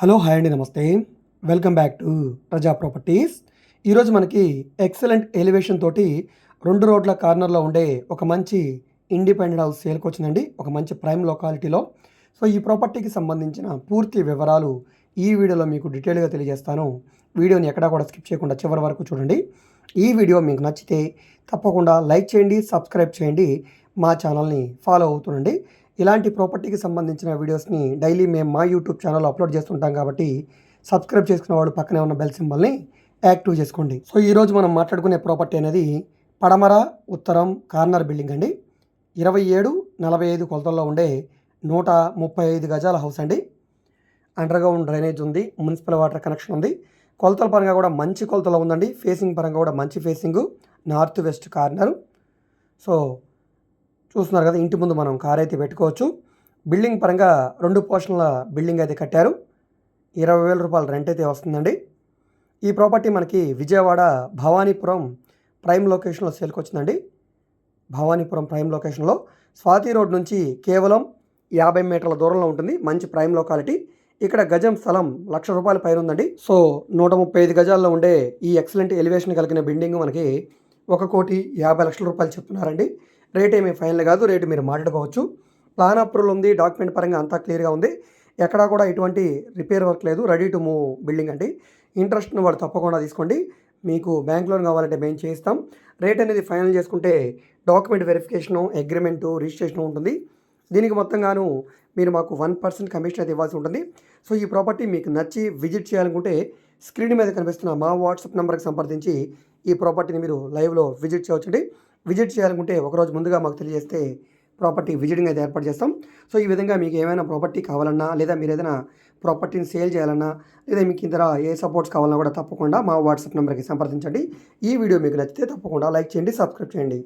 Hello hi అండి నమస్తే. Welcome back to Praja properties ఈరోజు మనకి ఎక్సలెంట్ ఎలివేషన్ తోటి రెండు రోడ్ల కార్నర్లో ఉండే ఒక మంచి ఇండిపెండెంట్ హౌస్ సేల్కి వచ్చిందండి. ఒక మంచి ప్రైమ్ లొకాలిటీలో సో ఈ ప్రాపర్టీకి సంబంధించిన పూర్తి వివరాలు ఈ వీడియోలో మీకు డీటెయిల్గా తెలియజేస్తాను. వీడియోని ఎక్కడా కూడా స్కిప్ చేయకుండా చివరి వరకు చూడండి. ఈ వీడియో మీకు నచ్చితే తప్పకుండా లైక్ చేయండి సబ్స్క్రైబ్ చేయండి. మా ఛానల్ని ఫాలో అవుతుండండి. ఇలాంటి ప్రాపర్టీకి సంబంధించిన వీడియోస్ని డైలీ మేము మా యూట్యూబ్ ఛానల్లో అప్లోడ్ చేస్తుంటాం కాబట్టి సబ్స్క్రైబ్ చేసుకున్న వాడు పక్కనే ఉన్న బెల్ సింబల్ని యాక్టివ్ చేసుకోండి. సో ఈరోజు మనం మాట్లాడుకునే ప్రాపర్టీ అనేది పడమర ఉత్తరం కార్నర్ బిల్డింగ్ అండి. ఇరవై ఏడు నలభై ఐదు కొలతల్లో ఉండే నూట ముప్పై ఐదు గజాల హౌస్ అండి. అండర్గ్రౌండ్ డ్రైనేజ్ ఉంది మున్సిపల్ వాటర్ కనెక్షన్ ఉంది. కొలతల పరంగా కూడా మంచి కొలతలో ఉందండి. ఫేసింగ్ పరంగా కూడా మంచి facing north west corner so చూస్తున్నారు కదా ఇంటి ముందు మనం కార్ అయితే పెట్టుకోవచ్చు. బిల్డింగ్ పరంగా రెండు పోర్షన్ల బిల్డింగ్ అయితే కట్టారు. ఇరవై వేల రూపాయల రెంట్ అయితే వస్తుందండి. ఈ ప్రాపర్టీ మనకి విజయవాడ భవానీపురం ప్రైమ్ లొకేషన్లో సేల్కి వచ్చిందండి. భవానీపురం ప్రైమ్ లొకేషన్లో. స్వాతి రోడ్ నుంచి కేవలం యాభై మీటర్ల దూరంలో ఉంటుంది. మంచి ప్రైమ్ లొకాలిటీ. ఇక్కడ గజం స్థలం లక్ష రూపాయల పైన ఉందండి. సో నూట ముప్పై ఐదు గజాల్లో ఉండే ఈ ఎక్సలెంట్ ఎలివేషన్ కలిగిన బిల్డింగ్ మనకి ఒక కోటి యాభై లక్షల రూపాయలు చెప్తున్నారండి. రేట్ ఏమీ ఫైనల్ కాదు రేటు మీరు మాట్లాడుకోవచ్చు. ప్లాన్ అప్రూవల్ ఉంది డాక్యుమెంట్ పరంగా అంతా క్లియర్గా ఉంది. ఎక్కడా కూడా ఎటువంటి రిపేర్ వర్క్ లేదు రెడీ టు మూవ్ బిల్డింగ్ అండి. ఇంట్రెస్ట్ ఉన్న వాడు తప్పకుండా తీసుకోండి. మీకు బ్యాంక్ లోన్ కావాలంటే మేము చేయిస్తాం. రేట్ అనేది ఫైనల్ చేసుకుంటే డాక్యుమెంట్ వెరిఫికేషను అగ్రిమెంటు రిజిస్ట్రేషన్ ఉంటుంది. దీనికి మొత్తంగాను మీరు మాకు వన్ పర్సెంట్ కమిషన్ అయితే ఇవ్వాల్సి ఉంటుంది. సో ఈ ప్రాపర్టీ మీకు నచ్చి విజిట్ చేయాలనుకుంటే స్క్రీన్ మీద కనిపిస్తున్న మా వాట్సాప్ నెంబర్కి సంప్రదించి ఈ ప్రాపర్టీని మీరు లైవ్లో విజిట్ చేయవచ్చండి. విజిట్ చేయాలనుకుంటే ఒకరోజు ముందుగా మాకు తెలియజేస్తే ప్రాపర్టీ విజిటింగ్ అయితే ఏర్పాటు చేస్తాం. సో ఈ విధంగా మీకు ఏమైనా ప్రాపర్టీ కావాలన్నా లేదా మీరు ఏదైనా ప్రాపర్టీని సేల్ చేయాలన్నా లేదా మీకు ఇతర ఏ సపోర్ట్స్ కావాలన్నా కూడా తప్పకుండా మా వాట్సాప్ నెంబర్కి సంప్రదించండి. ఈ వీడియో మీకు నచ్చితే తప్పకుండా లైక్ చేయండి సబ్స్క్రైబ్ చేయండి.